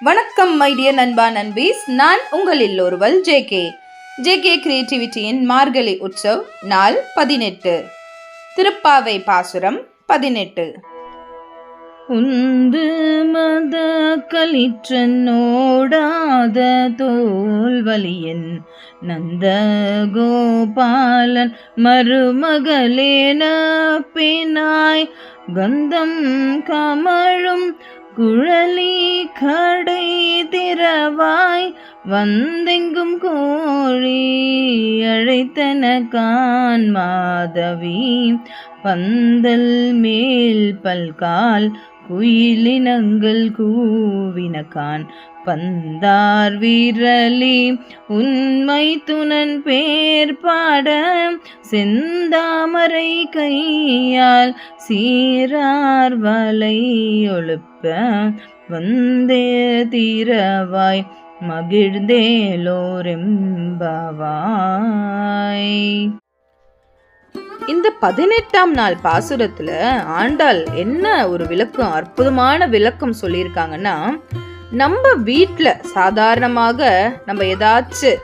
வணக்கம் மைடிய நண்பா நண்பீஸ். நான் உங்களில் ஒருவல் ஜே கே. கிரியேட்டிவிட்டியின் மார்கழி உற்சவ் நாள் பதினெட்டு. திருப்பாவை பாசுரம் பதினெட்டு. உந்து மத களிற்றனோடாத தோல்வலியன் நந்த கோபாலன் மருமகளேன பினாய் கந்தம் கமழும் குழலி கடை திறவாய் வந்தெங்கும் கோழி அழைத்தன கான் மாதவி. பந்தல் மேல் பல்கால் குயிலினங்கள் கூவினகான் பந்தார் வீரலி உண்மை துணன் பேர் பாட செந்தாமரை கையால் சீரார் வலை ஒழுப்ப வந்தே தீரவாய் மகிழ்ந்தேலோரெம்பவாய் இந்த பதினெட்டாம் நாள் பாசுரத்துல ஆண்டாள் என்ன ஒரு விளக்கம் அற்புதமான விளக்கம் சொல்லியிருக்காங்கன்னா நம்ம வீட்டில் சாதாரணமாக நம்ம ஏதாச்சும்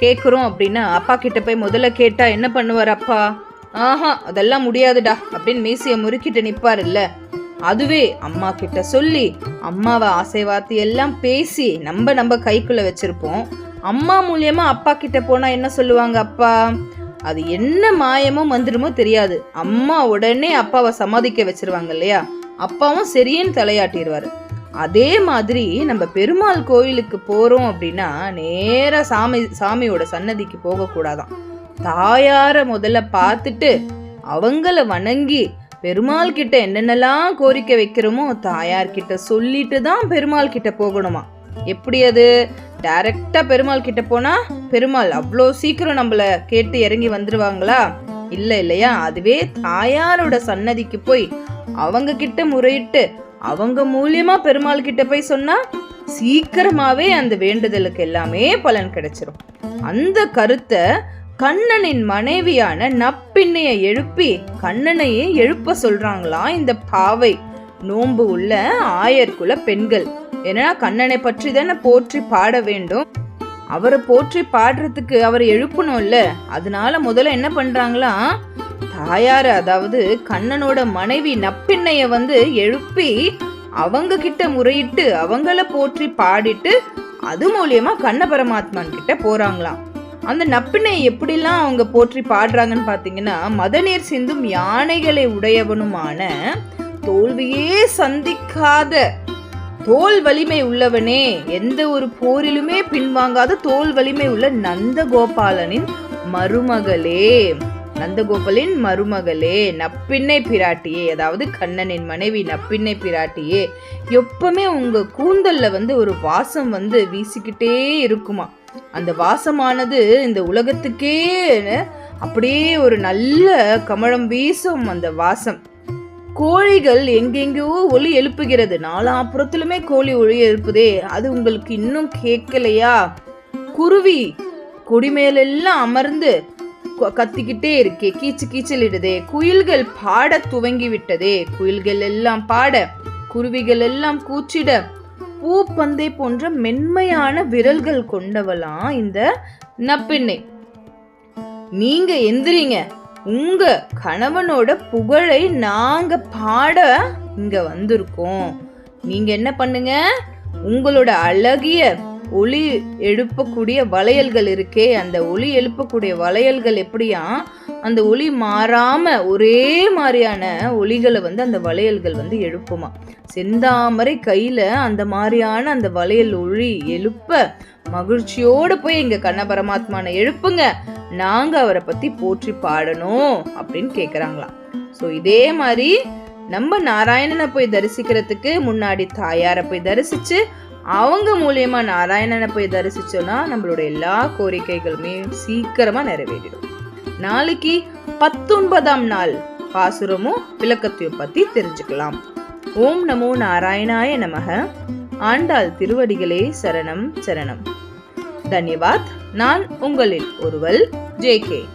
கேட்குறோம் அப்படின்னா அப்பா கிட்ட போய் முதல்ல கேட்டா என்ன பண்ணுவார் அப்பா? ஆஹா அதெல்லாம் முடியாதுடா அப்படின்னு மீசியை முறுக்கிட்டு நிற்பார் இல்லை அதுவே அம்மா கிட்ட சொல்லி அம்மாவை ஆசை வார்த்தை எல்லாம் பேசி நம்ம நம்ம கைக்குள்ள வச்சிருப்போம். அம்மா மூலியமா அப்பா கிட்ட போனா என்ன சொல்லுவாங்க அப்பா? அது என்ன மாயமோ வந்துடுமோ தெரியாது. அம்மா உடனே அப்பாவை சமாதிக்க வச்சிருவாங்க இல்லையா? அப்பாவும் சரின்னு தலையாட்டிடுவார் அதே மாதிரி நம்ம பெருமாள் கோயிலுக்கு போகிறோம் அப்படின்னா நேராக சாமி சாமியோட சன்னதிக்கு போகக்கூடாதாம் தாயாரை முதல்ல பார்த்துட்டு அவங்கள வணங்கி பெருமாள் கிட்ட என்னென்னலாம் கோரிக்கை வைக்கிறோமோ தாயார்கிட்ட சொல்லிட்டு தான் பெருமாள் கிட்ட போகணுமா? எப்படி அது? டைரக்டா பெருமாள் கிட்ட போனா பெருமாள் அவ்வளோ சீக்கிரம் நம்மள கேட்டு இறங்கி வந்துருவாங்களா? இல்ல இல்லையா. அதுவே தாயாரோட சன்னதிக்கு போய் அவங்க கிட்ட முறையிட்டு அவங்க மூலியமா பெருமாள் கிட்ட போய் சொன்னா சீக்கிரமாவே அந்த வேண்டுதலுக்கு எல்லாமே பலன் கிடைச்சிரும். அந்த கருத்தை கண்ணனின் மனைவியான நப்பிண்ணைய எழுப்பி கண்ணனையே எழுப்ப சொல்றாங்களாம் இந்த பாவை? நோன்பு உள்ள ஆயர்குல பெண்கள். ஏன்னா கண்ணனை பற்றி தானே போற்றி பாட வேண்டும்? அவரை போற்றி பாடுறதுக்கு அவர் எழுப்பணும்ல. அதனால முதல்ல என்ன பண்றாங்களா? தாயார் அதாவது கண்ணனோட மனைவி நப்பிண்ணைய வந்து எழுப்பி அவங்க கிட்ட முறையிட்டு அவங்கள போற்றி பாடிட்டு அது மூலியமா கண்ண பரமாத்மான் கிட்ட போறாங்களாம். அந்த நப்பினை எப்படிலாம் அவங்க போற்றி பாடுறாங்கன்னு பார்த்தீங்கன்னா மதநீர் சிந்தும் யானைகளை உடையவனுமான தோல்வியே சந்திக்காத தோல் வலிமை உள்ளவனே எந்த ஒரு போரிலுமே பின்வாங்காத தோல் வலிமை உள்ள நந்தகோபாலனின் மருமகளே. நந்தகோபாலின் மருமகளே நப்பிண்ணை பிராட்டியே அதாவது கண்ணனின் மனைவி நப்பிண்ணை பிராட்டியே எப்பவுமே உங்க கூந்தல்ல வந்து ஒரு வாசம் வந்து வீசிக்கிட்டே இருக்குமா? அந்த வாசமானது இந்த உலகத்துக்கே அப்படியே ஒரு நல்ல கமழம் வீசும் அந்த வாசம். கோழிகள் எங்கெங்கோ ஒலி எழுப்புகிறது. நாலாப்புறத்திலுமே கோழி ஒளி எழுப்புதே. அது உங்களுக்கு இன்னும் கேட்கலையா? குருவி கொடிமேலெல்லாம் அமர்ந்து க- கத்திக்கிட்டே இருக்கே. கீச்சு கீச்சலிடுதே. குயில்கள் பாட துவங்கி விட்டதே குயில்கள் எல்லாம் பாட குருவிகள் எல்லாம் கூச்சிட பூப்பந்தை போன்ற மென்மையான விரல்கள் கொண்டவளாம் இந்த நப்பெண்ணை. நீங்க எந்திரிங்க. உங்க கணவனோட புகழை நாங்க பாட இங்க வந்திருக்கோம். நீங்க என்ன பண்ணுங்க? உங்களோட அழகிய ஒளி எழுப்பக்கூடிய வளையல்கள் இருக்கே அந்த ஒளி எழுப்பக்கூடிய வளையல்கள் எப்படியா? அந்த ஒளி மாறாம ஒரே மாதிரியான ஒளிகளை வந்து அந்த வளையல்கள் வந்து எழுப்புமா? செந்தாமரை கையில அந்த மாதிரியான அந்த வளையல் ஒளி எழுப்ப மகிழ்ச்சியோடு போய் எங்க கண்ண பரமாத்மான எழுப்புங்க. நாங்க அவரை பத்தி போற்றி பாடணும் அப்படின்னு கேட்குறாங்களாம் ஸோ இதே மாதிரி நம்ம நாராயணனை போய் தரிசிக்கிறதுக்கு முன்னாடி தாயாரை போய் தரிசிச்சு அவங்க மூலியமா நாராயணனை போய் தரிசிச்சோம்னா நம்மளோட எல்லா கோரிக்கைகளுமே சீக்கிரமா நிறைவேறிடும். நாளைக்கு பத்தொன்பதாம் நாள். பாசுரமும் விளக்கத்தையும் பத்தி தெரிஞ்சுக்கலாம். ஓம் நமோ நாராயணாய நமக. ஆண்டாள் திருவடிகளே சரணம் சரணம். தன்யவாத். நான் உங்களில் ஒருவல் ஜே கே.